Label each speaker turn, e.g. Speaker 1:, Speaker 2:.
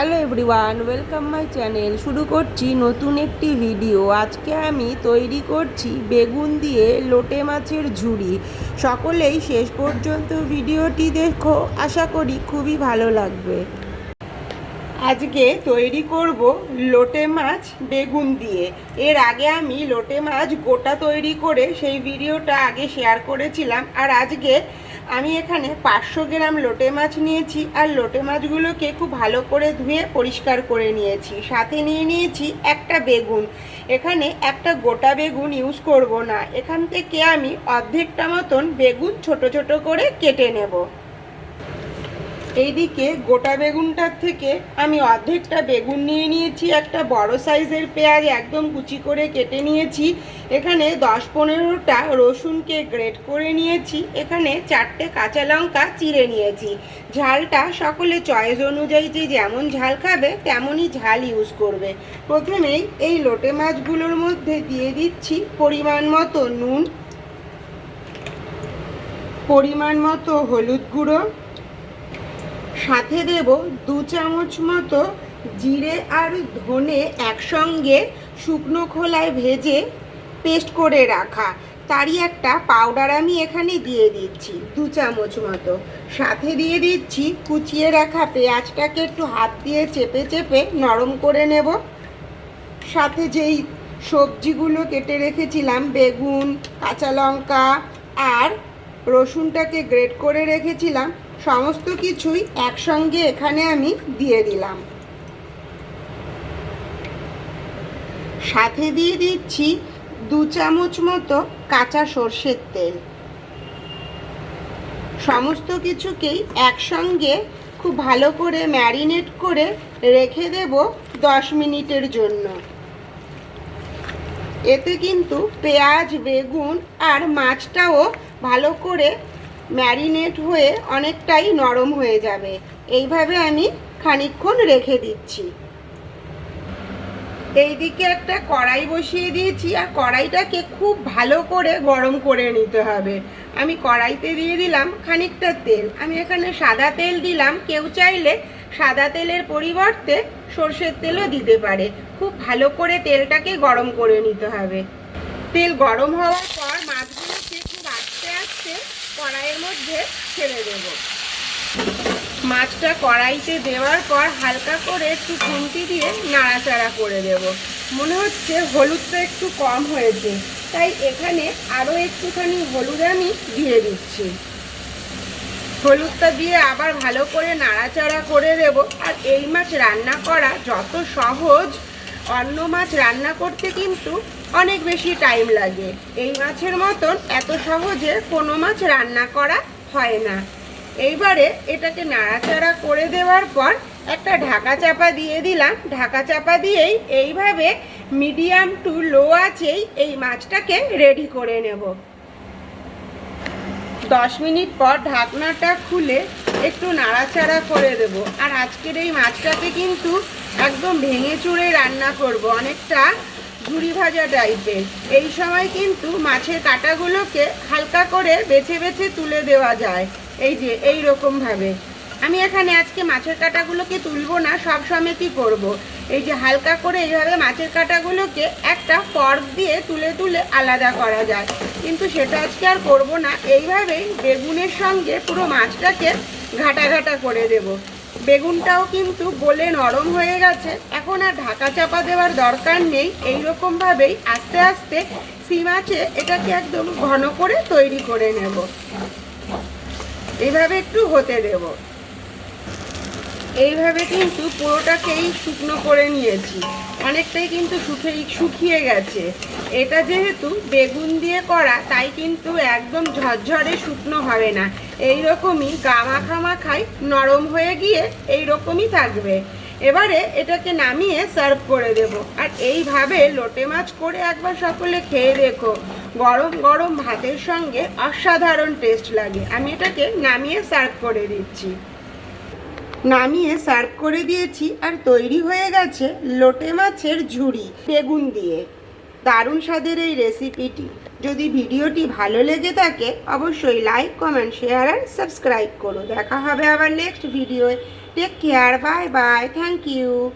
Speaker 1: Hello everyone, welcome my channel. শুরু করছি নতুন একটি ভিডিও। আজকে আমি তৈরি করছি বেগুন দিয়ে লোটে মাছের ঝুড়ি। সকলেই শেষ পর্যন্ত ভিডিওটি দেখো। আশা করি খুবই ভালো লাগবে। আজকে তৈরি করব লোটে মাছ বেগুন দিয়ে। এর আগে আমি লোটে মাছ গোটা তৈরি করে সেই ভিডিওটা আগে শেয়ার করেছিলাম। আর আজকে আমি এখানে পাঁচশো গ্রাম লোটে মাছ নিয়েছি আর লোটে মাছগুলোকে খুব ভালো করে ধুয়ে পরিষ্কার করে নিয়েছি। সাথে নিয়ে নিয়েছি একটা বেগুন। এখানে একটা গোটা বেগুন ইউজ করব না। এখান থেকে আমি অর্ধেকটা মতন বেগুন ছোট ছোট করে কেটে নেব। এইদিকে গোটা বেগুনটার থেকে আমি অর্ধেকটা বেগুন নিয়ে নিয়েছি, একটা বড় সাইজের পেঁয়াজ একদম কুচি করে কেটে নিয়েছি। এখানে দশ পনেরোটা রসুনকে গ্রেট করে নিয়েছি। এখানে চারটে কাঁচা লঙ্কা চিড়ে নিয়েছি। ঝালটা সকলে চয়েস অনুযায়ী যে যেমন ঝাল খাবে, তেমনই ঝাল ইউজ করবে। প্রথমেই এই লোটে মাছগুলোর মধ্যে দিয়ে দিচ্ছি পরিমাণ মতো নুন, পরিমাণ মতো হলুদ গুঁড়ো সাথে দেব দু চামচ মতো জিরে আর ধনে একসঙ্গে শুকনো খোলায় ভেজে পেস্ট করে রাখা। তারই একটা পাউডার আমি এখানে দিয়ে দিচ্ছি, দু চামচ মতো। সাথে দিয়ে দিচ্ছি কুচিয়ে রাখা পেঁয়াজটাকে একটু হাত দিয়ে চেপে চেপে নরম করে নেব। সাথে যেই সবজিগুলো কেটে রেখেছিলাম, বেগুন, কাঁচা লঙ্কা আর রসুনটাকে গ্রেট করে রেখেছিলাম সমস্ত কিছুই একসঙ্গে এখানে আমি দিয়ে দিলাম। সাথে দিয়ে দিচ্ছি দু চামচ মতো কাঁচা সর্ষের তেল। সমস্ত কিছুকেই একসঙ্গে খুব ভালো করে ম্যারিনেট করে রেখে দেব দশ মিনিটের জন্য। এতে কিন্তু পেঁয়াজ, বেগুন আর মাছটাও ভালো করে ম্যারিনেট হয়ে অনেকটাই নরম হয়ে যাবে। এইভাবে আমি খানিকক্ষণ রেখে দিচ্ছি। এইদিকে একটা কড়াই বসিয়ে দিয়েছি, আর কড়াইটাকে খুব ভালো করে গরম করে নিতে হবে। আমি কড়াইতে দিয়ে দিলাম খানিকটা তেল। আমি এখানে সাদা তেল দিলাম। কেউ চাইলে সাদা তেলের পরিবর্তে সর্ষের তেলও দিতে পারে। খুব ভালো করে তেলটাকে গরম করে নিতে হবে। তেল গরম হওয়ার পর মাছগুলোকে খুব আস্তে আস্তে কড়াইয়ের মধ্যে ছেড়ে দেব। মাছটা কড়াইতে দেওয়ার পর হালকা করে একটু খুন্তি দিয়ে নাড়াচাড়া করে দেব। মনে হচ্ছে হলুদটা একটু কম হয়েছে, তাই এখানে আরও একটুখানি হলুদ আমি দিয়ে দিচ্ছি। হলুদটা দিয়ে আবার ভালো করে নাড়াচাড়া করে দেব, আর এই মাছ রান্না করা যত সহজ অন্য মাছ রান্না করতে কিন্তু অনেক বেশি টাইম লাগে। এই মাছের মতন এত সহজে কোনো মাছ রান্না করা হয় না। এইবারে এটাকে নাড়াচাড়া করে দেওয়ার পর একটা ঢাকা চাপা দিয়ে দিলাম। ঢাকা চাপা দিয়েই এইভাবে মিডিয়াম টু লো আছেই এই মাছটাকে রেডি করে নেব। দশ মিনিট পর ঢাকনাটা খুলে একটু নাড়াচাড়া করে দেব। আর আজকের এই মাছটাতে কিন্তু একদম ভেঙে চুড়ে রান্না করব, অনেকটা ঝুড়ি ভাজা টাইপের এই সময় কিন্তু মাছের কাঁটাগুলোকে হালকা করে বেছে বেছে তুলে দেওয়া যায়। এই যে, এই রকমভাবে আমি এখানে আজকে মাছের কাঁটাগুলোকে তুলবো না, সব সমেতই করব। এই যে, হালকা করে এইভাবে মাছের কাঁটাগুলোকে একটা ফর্ক দিয়ে তুলে তুলে আলাদা করা যায়। কিন্তু সেটা আজকে আর করব না। এইভাবেই বেগুনের সঙ্গে পুরো মাছটাকে ঘাটা ঘাটা করে দেব। বেগুনটাও কিন্তু গলে নরম হয়ে গেছে। এখন আর ঢাকা চাপা দেওয়ার দরকার নেই। এইরকমভাবেই আস্তে আস্তে সিমাচে এটাকে একদম ঘন করে তৈরি করে নেব। এভাবে একটু হতে দেব। এইভাবে কিন্তু পুরোটাকেই শুকনো করে নিয়েছি। অনেকটাই কিন্তু শুকিয়ে শুকিয়ে গেছে। এটা যেহেতু বেগুন দিয়ে করা, তাই কিন্তু একদম ঝরঝরে শুকনো হবে না। এই রকমই গামাখা মাখাই নরম হয়ে গিয়ে এই রকমই থাকবে। এবারে এটাকে নামিয়ে সার্ভ করে দেব। আর এইভাবে লোটে মাছ করে একবার সকলে খেয়ে দেখো। গরম গরম ভাতের সঙ্গে অসাধারণ টেস্ট লাগে। আমি এটাকে নামিয়ে সার্ভ করে দিচ্ছি। নামিয়ে সার্ভ করে দিয়েছি আর তৈরি হয়ে গেছে লোটে মাছের ঝুড়ি বেগুন দিয়ে। দারুণ স্বাদের এই রেসিপিটি যদি ভিডিওটি ভালো লেগে থাকে, অবশ্যই লাইক কমেন্ট শেয়ার আর সাবস্ক্রাইব করো। দেখা হবে আবার next ভিডিওয়ে take care bye bye thank you